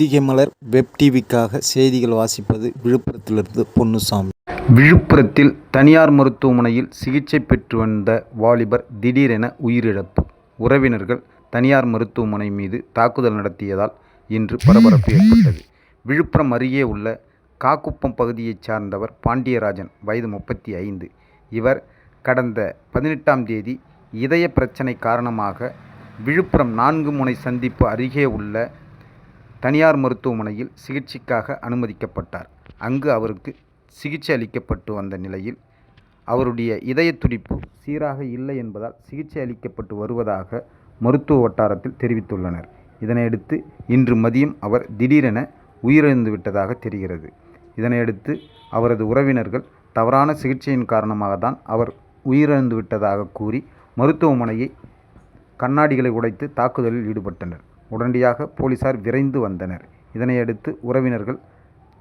அதிக மலர் வெப் டிவிக்காக செய்திகள் வாசிப்பது விழுப்புரத்திலிருந்து பொன்னுசாமி. விழுப்புரத்தில் தனியார் மருத்துவமனையில் சிகிச்சை பெற்று வந்த வாலிபர் திடீரென உயிரிழப்பு. உறவினர்கள் தனியார் மருத்துவமனை மீது தாக்குதல் நடத்தியதால் இன்று பரபரப்பு ஏற்பட்டது. விழுப்புரம் அருகே உள்ள காக்குப்பம் பகுதியைச் சார்ந்தவர் பாண்டியராஜன் வயது முப்பத்தி ஐந்து. இவர் கடந்த பதினெட்டாம் தேதி இதய பிரச்சனை காரணமாக விழுப்புரம் நான்கு முனை சந்திப்பு அருகே உள்ள தனியார் மருத்துவமனையில் சிகிச்சைக்காக அனுமதிக்கப்பட்டார். அங்கு அவருக்கு சிகிச்சை அளிக்கப்பட்டு வந்த நிலையில் அவருடைய இதய துடிப்பு சீராக இல்லை என்பதால் சிகிச்சை அளிக்கப்பட்டு வருவதாக மருத்துவ வட்டாரத்தில் தெரிவித்துள்ளனர். இதனையடுத்து இன்று மதியம் அவர் திடீரென உயிரிழந்து விட்டதாக தெரிகிறது. இதனையடுத்து அவரது உறவினர்கள் தவறான சிகிச்சையின் காரணமாக தான் அவர் உயிரிழந்து விட்டதாக கூறி மருத்துவமனையை கண்ணாடிகளை உடைத்து தாக்குதலில் ஈடுபட்டனர். உடனடியாக போலீசார் விரைந்து வந்தனர். இதனையடுத்து உறவினர்கள்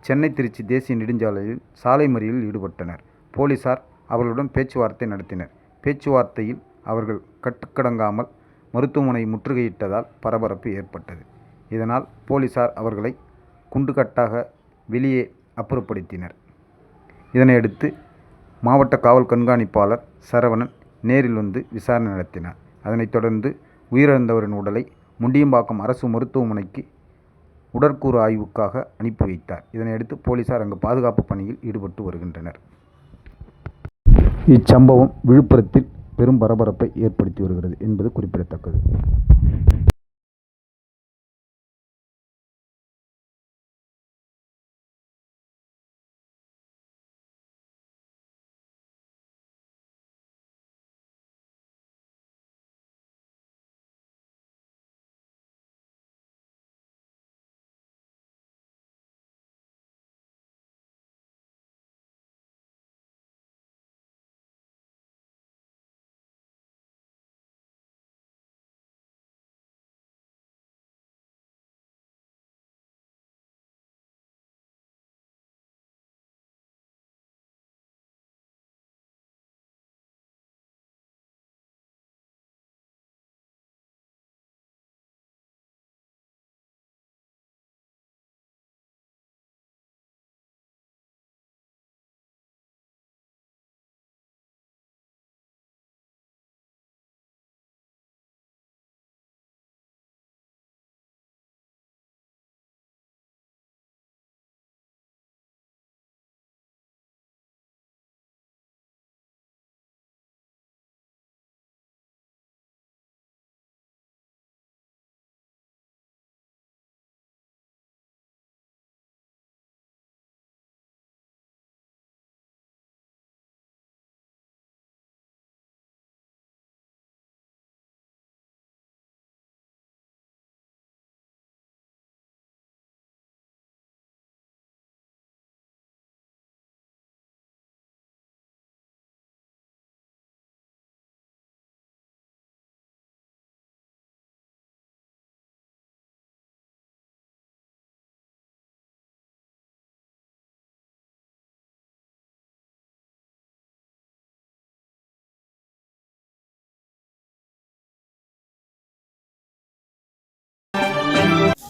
சென்னை திருச்சி தேசிய நெடுஞ்சாலையில் சாலை மறியலில் ஈடுபட்டனர். போலீசார் அவர்களுடன் பேச்சுவார்த்தை நடத்தினர். பேச்சுவார்த்தையில் அவர்கள் கட்டுக்கடங்காமல் மருத்துவமனை முற்றுகையிட்டதால் பரபரப்பு ஏற்பட்டது. இதனால் போலீசார் அவர்களை குண்டுகட்டாக வெளியே அப்புறப்படுத்தினர். இதனையடுத்து மாவட்ட காவல் கண்காணிப்பாளர் சரவணன் நேரில் வந்து விசாரணை நடத்தினார். அதனைத் தொடர்ந்து உயிரிழந்தவரின் உடலை முண்டியம்பாக்கம் அரசு மருத்துவமனைக்கு உடற்கூறு ஆய்வுக்காக அனுப்பி வைத்தார். இதனையடுத்து போலீசார் அங்கு பாதுகாப்பு பணியில் ஈடுபட்டு வருகின்றனர். இச்சம்பவம் விழுப்புரத்தில் பெரும் பரபரப்பை ஏற்படுத்தி வருகிறது என்பது குறிப்பிடத்தக்கது.